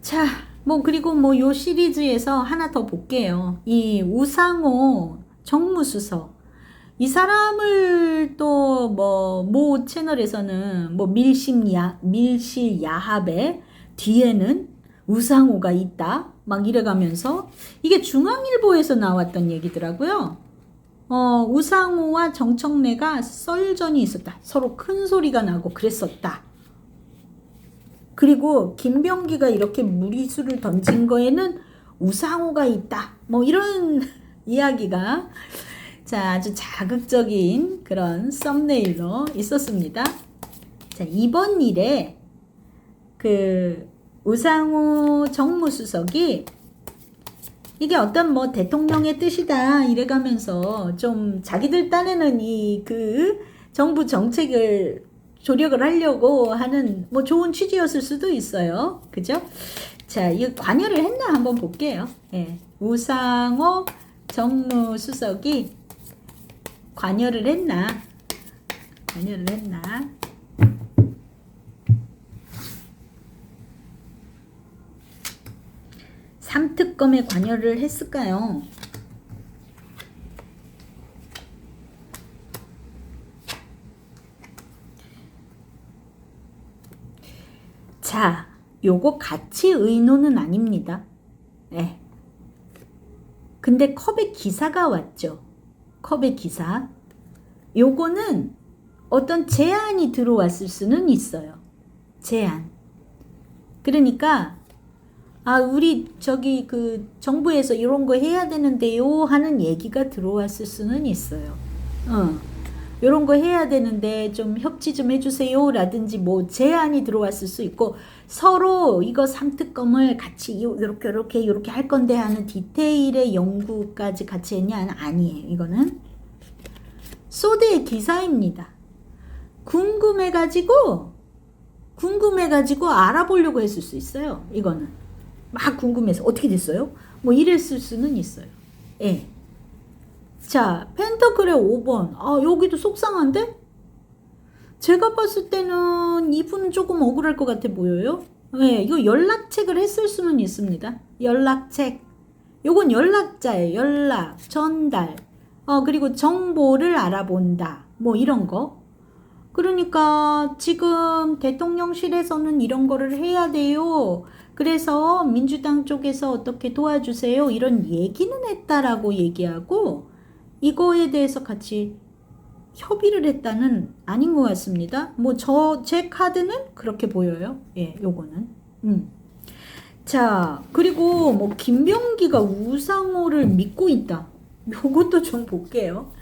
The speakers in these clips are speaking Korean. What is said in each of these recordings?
자, 뭐 그리고 뭐 요 시리즈에서 하나 더 볼게요. 이 우상호 정무수석. 이 사람을 또 뭐 모 채널에서는 뭐 밀심야 밀실야합의 뒤에는 우상호가 있다. 막 이래가면서 이게 중앙일보에서 나왔던 얘기더라고요. 어, 우상호와 정청래가 썰전이 있었다. 서로 큰 소리가 나고 그랬었다. 그리고 김병기가 이렇게 무리수를 던진 거에는 우상호가 있다. 뭐 이런 이야기가 자, 아주 자극적인 그런 썸네일로 있었습니다. 자, 이번 일에 그 우상호 정무수석이 이게 어떤 뭐 대통령의 뜻이다 이래가면서 좀 자기들 딴에는 이 그 정부 정책을 조력을 하려고 하는 뭐 좋은 취지였을 수도 있어요. 그죠? 자, 이 관여를 했나 한번 볼게요. 예. 우상호 정무수석이 관여를 했나? 관여를 했나? 삼특검에 관여를 했을까요? 자, 요거 같이 의논은 아닙니다. 네. 근데 컵에 기사가 왔죠. 컵에 기사. 요거는 어떤 제안이 들어왔을 수는 있어요. 제안. 그러니까 아, 우리 저기 그 정부에서 이런 거 해야 되는데요 하는 얘기가 들어왔을 수는 있어요. 어. 이런 거 해야 되는데 좀 협치 좀 해주세요 라든지 뭐 제안이 들어왔을 수 있고 서로 이거 삼특검을 같이 이렇게 이렇게 이렇게 할 건데 하는 디테일의 연구까지 같이 했냐? 아니에요 이거는. 소대의 기사입니다. 궁금해가지고 궁금해가지고 알아보려고 했을 수 있어요 이거는. 막 궁금해서. 어떻게 됐어요? 뭐 이랬을 수는 있어요. 예. 자, 펜타클의 5번. 아, 여기도 속상한데? 제가 봤을 때는 이분은 조금 억울할 것 같아 보여요. 네, 이거 연락책을 했을 수는 있습니다. 연락책. 요건 연락자예요. 연락, 전달. 어, 그리고 정보를 알아본다. 뭐 이런 거. 그러니까 지금 대통령실에서는 이런 거를 해야 돼요. 그래서 민주당 쪽에서 어떻게 도와주세요. 이런 얘기는 했다라고 얘기하고 이거에 대해서 같이 협의를 했다는 아닌 것 같습니다. 뭐 저 제 카드는 그렇게 보여요. 예, 요거는. 음. 자, 그리고 뭐 김병기가 우상호를 믿고 있다. 요것도 좀 볼게요.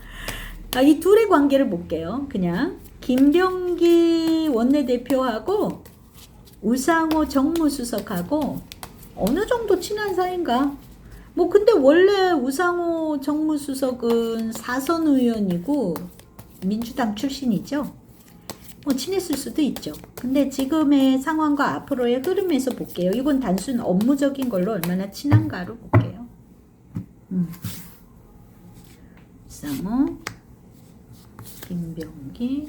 아, 이 둘의 관계를 볼게요. 그냥 김병기 원내대표하고 우상호 정무수석하고 어느 정도 친한 사이인가? 뭐 근데 원래 우상호 정무수석은 사선 의원이고 민주당 출신이죠. 뭐 친했을 수도 있죠. 근데 지금의 상황과 앞으로의 흐름에서 볼게요. 이건 단순 업무적인 걸로 얼마나 친한가로 볼게요. 음. 우상호, 김병기,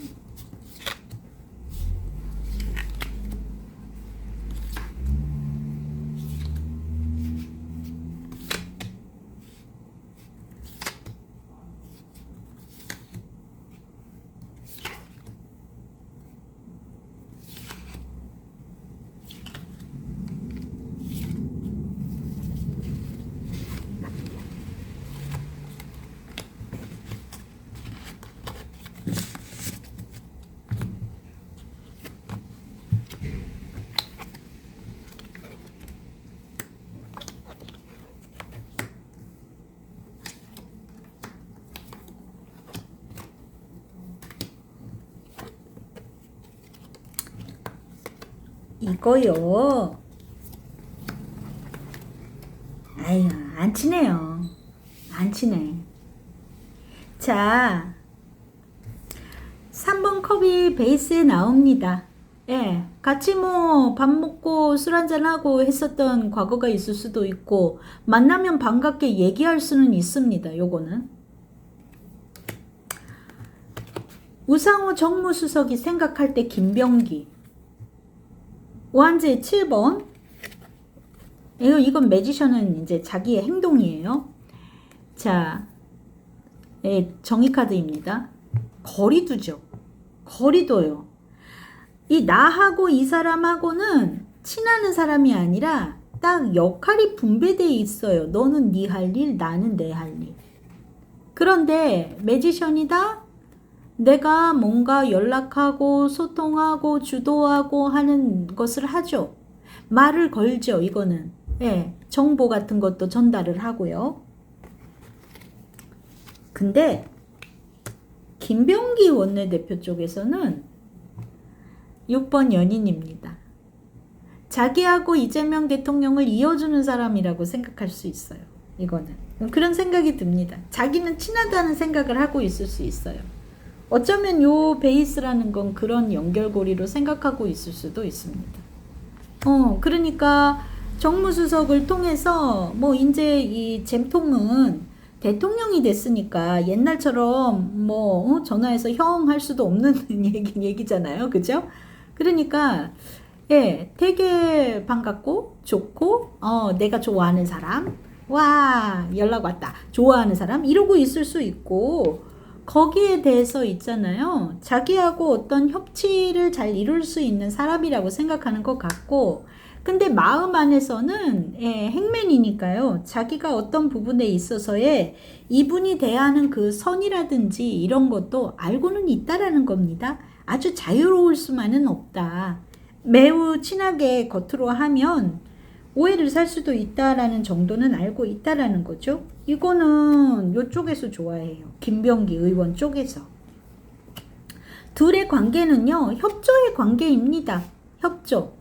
이거요. 아유, 안 치네요. 안 치네. 자, 3번 컵이 베이스에 나옵니다. 예, 같이 뭐 밥 먹고 술 한잔하고 했었던 과거가 있을 수도 있고, 만나면 반갑게 얘기할 수는 있습니다. 요거는. 우상호 정무수석이 생각할 때 김병기, 완제 7번 이거 이건 매지션은 이제 자기의 행동이에요. 자, 예, 정의 카드입니다. 거리두죠. 거리둬요. 이 나하고 이 사람하고는 친하는 사람이 아니라 딱 역할이 분배돼 있어요. 너는 네 할 일, 나는 내 할 일. 그런데 매지션이다. 내가 뭔가 연락하고 소통하고 주도하고 하는 것을 하죠. 말을 걸죠. 이거는 예, 정보 같은 것도 전달을 하고요. 근데 김병기 원내대표 쪽에서는 6번 연인입니다. 자기하고 이재명 대통령을 이어주는 사람이라고 생각할 수 있어요. 이거는. 그런 생각이 듭니다. 자기는 친하다는 생각을 하고 있을 수 있어요. 어쩌면 요 베이스라는 건 그런 연결고리로 생각하고 있을 수도 있습니다. 어, 그러니까 정무수석을 통해서 뭐 이제 이 잼통은 대통령이 됐으니까 옛날처럼 뭐 어, 전화해서 형 할 수도 없는 얘기, 얘기잖아요. 그죠? 그러니까 예, 되게 반갑고 좋고 어, 내가 좋아하는 사람 와 연락 왔다 좋아하는 사람 이러고 있을 수 있고 거기에 대해서 있잖아요. 자기하고 어떤 협치를 잘 이룰 수 있는 사람이라고 생각하는 것 같고 근데 마음 안에서는 예, 행맨이니까요. 자기가 어떤 부분에 있어서의 이분이 대하는 그 선이라든지 이런 것도 알고는 있다라는 겁니다. 아주 자유로울 수만은 없다. 매우 친하게 겉으로 하면 오해를 살 수도 있다라는 정도는 알고 있다라는 거죠. 이거는 이쪽에서 좋아해요. 김병기 의원 쪽에서. 둘의 관계는요, 협조의 관계입니다. 협조.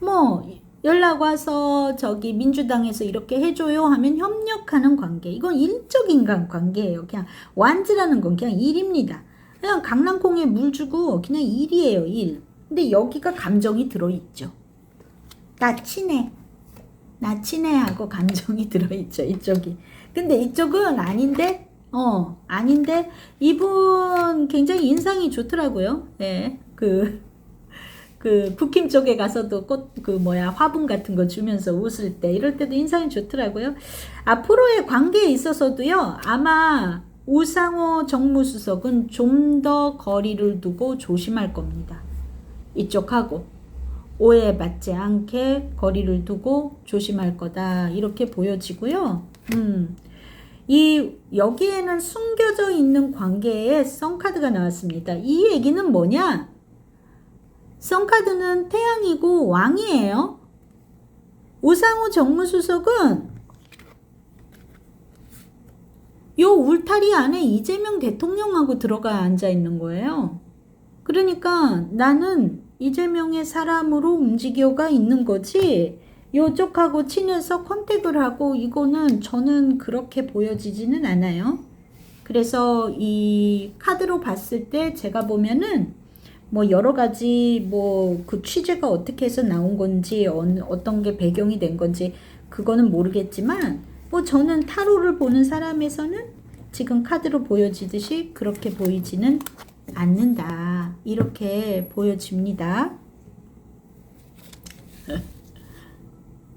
뭐, 연락 와서 저기 민주당에서 이렇게 해줘요 하면 협력하는 관계. 이건 일적 인간 관계예요. 그냥 완즈라는 건 그냥 일입니다. 그냥 강낭콩에 물 주고 그냥 일이에요, 일. 근데 여기가 감정이 들어있죠. 나 친해. 나 친해 하고 감정이 들어있죠. 이쪽이. 근데 이쪽은 아닌데, 어, 아닌데, 이분 굉장히 인상이 좋더라고요. 예, 그, 그, 북힘 쪽에 가서도 꽃, 그, 뭐야, 화분 같은 거 주면서 웃을 때, 이럴 때도 인상이 좋더라고요. 앞으로의 관계에 있어서도요, 아마 우상호 정무수석은 좀 더 거리를 두고 조심할 겁니다. 이쪽하고 오해받지 않게 거리를 두고 조심할 거다 이렇게 보여지고요. 음, 이 여기에는 숨겨져 있는 관계에 썬카드가 나왔습니다. 이 얘기는 뭐냐? 썬카드는 태양이고 왕이에요. 우상호 정무수석은 요 울타리 안에 이재명 대통령하고 들어가 앉아 있는 거예요. 그러니까 나는 이재명의 사람으로 움직여가 있는 거지 요쪽하고 친해서 컨택을 하고 이거는 저는 그렇게 보여지지는 않아요. 그래서 이 카드로 봤을 때 제가 보면은 뭐 여러 가지 뭐 그 취재가 어떻게 해서 나온 건지 어, 어떤 게 배경이 된 건지 그거는 모르겠지만 뭐 저는 타로를 보는 사람에서는 지금 카드로 보여지듯이 그렇게 보이지는 않는다. 이렇게 보여집니다.